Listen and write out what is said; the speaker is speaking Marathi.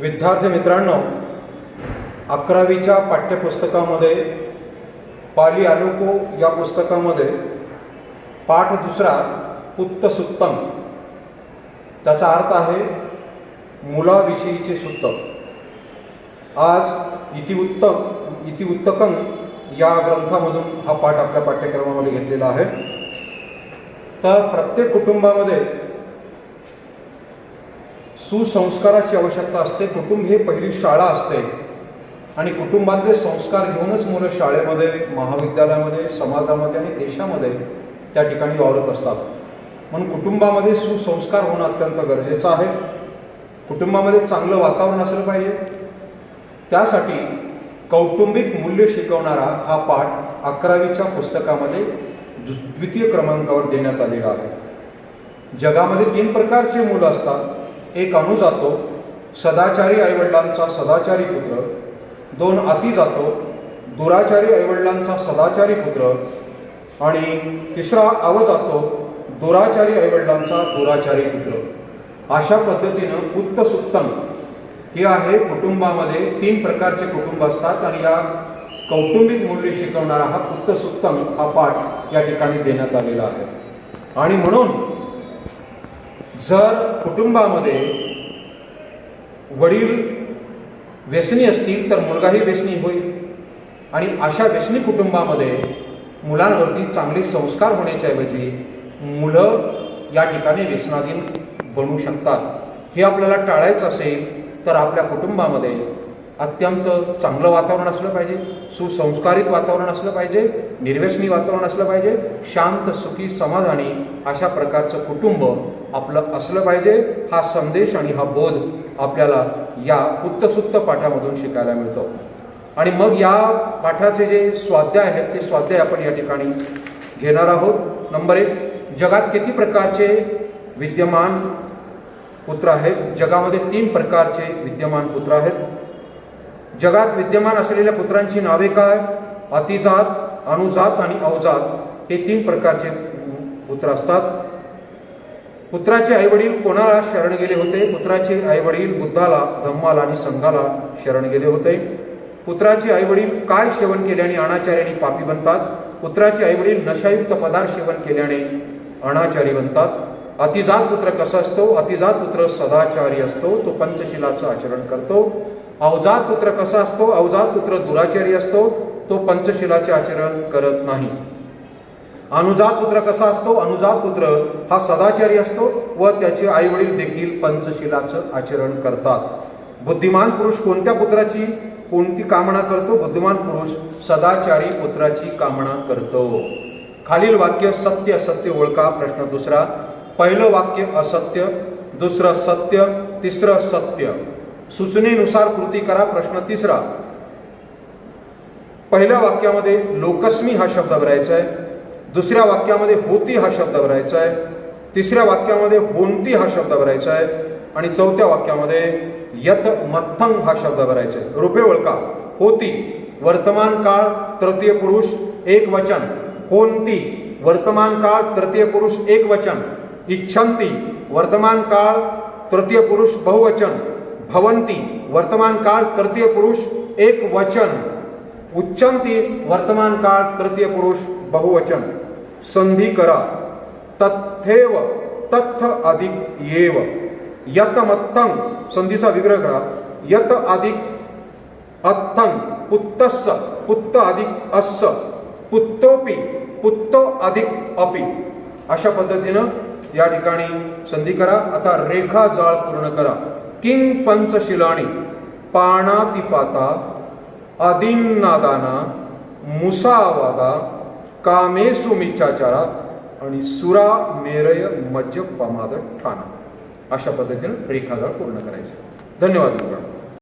विद्यार्थी मित्रांनो अकरावीच्या पाठ्यपुस्तकामध्ये पाली आलोको या पुस्तकामध्ये पाठ दुसरा उत्तसुत्तम. त्याचा अर्थ आहे मुलाविषयीचे सुत्त आज इतिउत्तम इतिउत्तकम या ग्रंथामधून हा पाठ आपल्या पाठ्यक्रमामध्ये घेतलेला आहे. तर प्रत्येक कुटुंबामध्ये सुसंस्काराची आवश्यकता असते कुटुंब हे पहिली शाळा असते. आणि कुटुंबातले संस्कार घेऊनच मुलं शाळेमध्ये महाविद्यालयामध्ये समाजामध्ये आणि देशामध्ये त्या ठिकाणी वावरत असतात. म्हणून कुटुंबामध्ये सुसंस्कार होणं अत्यंत गरजेचं आहे. कुटुंबामध्ये चांगलं वातावरण असलं पाहिजे. त्यासाठी कौटुंबिक मूल्य शिकवणारा हा पाठ अकरावीच्या पुस्तकामध्ये द्वितीय क्रमांकावर देण्यात आलेला आहे. जगामध्ये तीन प्रकारचे मुलं असतात. एक अणू जातो सदाचारी आईवडिलांचा सदाचारी पुत्र. दोन अति जातो दुराचारी आईवडिलांचा सदाचारी पुत्र. आणि तिसरा अव जातो दुराचारी आईवडिलांचा दुराचारी पुत्र. अशा पद्धतीनं पुत्त सुत्तम हे आहे कुटुंबामध्ये तीन प्रकारचे कुटुंब असतात आणि या कौटुंबिक मूल्य शिकवणारा हा पुत्त सुत्तम हा पाठ या ठिकाणी देण्यात आलेला आहे. आणि म्हणून जर कुटुंबामध्ये वडील व्यसनी असतील तर मुलगाही व्यसनी होईल. आणि अशा व्यसनी कुटुंबामध्ये मुलांवरती चांगले संस्कार होण्याच्या ऐवजी मुलं या ठिकाणी व्यसनाधीन बनू शकतात. हे आपल्याला टाळायचं असेल तर आपल्या कुटुंबामध्ये अत्यंत चांगलं वातावरण असलं पाहिजे सुसंस्कारित वातावरण असलं पाहिजे निर्व्यसनी वातावरण असलं पाहिजे शांत सुखी समाधानी अशा प्रकारचं कुटुंब आपलं असलं पाहिजे हा संदेश आणि हा बोध आपल्याला या उत्तसुत्त पाठामधून शिकायला मिळतो. आणि मग या पाठाचे जे स्वाध्याय आहेत ते स्वाध्याय आपण या ठिकाणी घेणार आहोत. नंबर एक जगात किती प्रकारचे विद्यमान पुत्र आहेत? जगामध्ये तीन प्रकारचे विद्यमान पुत्र आहेत. जगात विद्यमान असलेल्या पुत्रांची नावे काय? अतिजात अनुजात आणि अवजात हे तीन प्रकारचे पुत्र असतात. पुत्राचे आईवडील कोणाला शरण गेले होते? पुत्राचे आईवडील बुद्धाला धम्माला आणि संघाला शरण गेले होते. पुत्राचे आईवडील काय सेवन केल्याने अनाचार्याने पापी बनतात? पुत्राचे आईवडील नशायुक्त पदार्थ सेवन केल्याने अनाचारी बनतात. अतिजात पुत्र कसा असतो? अतिजात पुत्र सदाचारी असतो. तो पंचशिलाचं आचरण करतो. अवजात पुत्र कसा असतो? अवजात पुत्र दुराचारी असतो. तो पंचशिलाचे आचरण करत नाही. अनुजात पुत्र कसा असतो? अनुजात पुत्र हा सदाचारी असतो व त्याचे आईवडील देखील पंचशिलाचं आचरण करतात. बुद्धिमान पुरुष कोणत्या पुत्राची कोणती कामना करतो? बुद्धिमान पुरुष सदाचारी पुत्राची कामना करतो. खालील वाक्य सत्य असत्य ओळखा प्रश्न दुसरा. पहिलं वाक्य असत्य दुसरं सत्य तिसरं सत्य. सूचनेनुसार कृती करा प्रश्न तिसरा. पहिल्या वाक्यामध्ये लोकस्मी हा शब्द भरायचा आहे. दुसऱ्या वाक्यामध्ये होती हा शब्द भरायचा आहे. तिसऱ्या वाक्यामध्ये होणती हा शब्द भरायचा आहे. आणि चौथ्या वाक्यामध्ये यत मत्थंग हा शब्द भरायचा आहे. रुपे ओळखा. होती वर्तमान काळ तृतीय पुरुष एक वचन. होणती वर्तमान काळ तृतीय पुरुष एक वचन. इच्छंती वर्तमान काळ तृतीय पुरुष बहुवचन. भवंती वर्तमान काळ तृतीय पुरुष एक वचन. उच्चंती वर्तमान काळ तृतीय पुरुष बहुवचन. संधी करा. तथेव तथ अधिक येव. यत संधीचा विग्रह करा. यत अधिक अत्थंग पुत्तस्स पुत्त अधिक अस्स पुत्तोपी पुत्त अधिक अपी. अशा पद्धतीनं या ठिकाणी संधी करा. आता रेखा जाळ पूर्ण करा. किंग पंचशिलाणी? पाणातिपाता आदिन्नादाना मुसावादा कामेसु मिच्छाचारा आणि सुरा मेरय मज्ज पमाद ठाणा. अशा पद्धतीनं रेखाजाळ पूर्ण करायचे. धन्यवाद